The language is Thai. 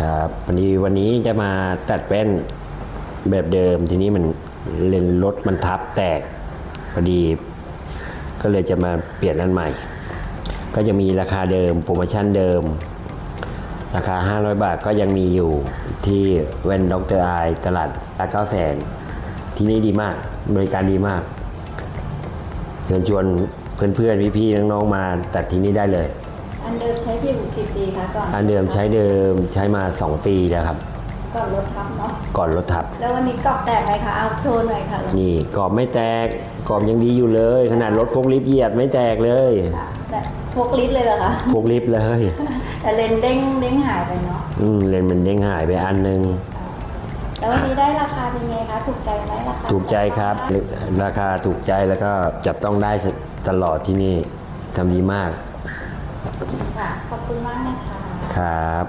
ครับวันนี้วันนี้จะมาตัดแว่นแบบเดิม ทีนี้มันเลนส์รถมันทับแตกพอดี ก็เลยจะมาเปลี่ยนอันใหม่ ก็จะมีราคาเดิมโปรโมชั่นเดิม ราคา 500 บาทก็ยังมีอยู่ที่แว่นด็อกเตอร์ไอตลาดตาเก้าแสนที่นี่ดีมากบริการดีมากเชิญชวนเพื่อนๆพี่ๆน้องๆมาตัดที่นี่ได้เลย อันเดิมใช้กี่กี่ปีคะก่อนอันเดิมใช้เดิมใช้มา 2 ปีแล้วครับ ก่อนรถทับเนาะก่อนรถทับ แล้ววันนี้กรอบแตกไหมคะเอาโชว์หน่อยค่ะนี่กรอบไม่แตกกรอบยังดีอยู่เลย ขนาดรถโฟกลิฟต์เหยียบไม่แตกเลยแต่พกลิตรเลยเหรอคะโฟกลิฟต์เลย แต่เลนส์เด้งเด้งหายไปเนาะอืมเลนส์มันเด้งหายไปอันหนึง แล้ววันนี้ได้ราคาเป็นไงคะถูกใจไหมราคาถูกใจครับ ราคาถูกใจแล้วก็จับต้องได้ตลอดที่นี่ทำดีมาก ค่ะ ขอบคุณมากนะคะ ครับ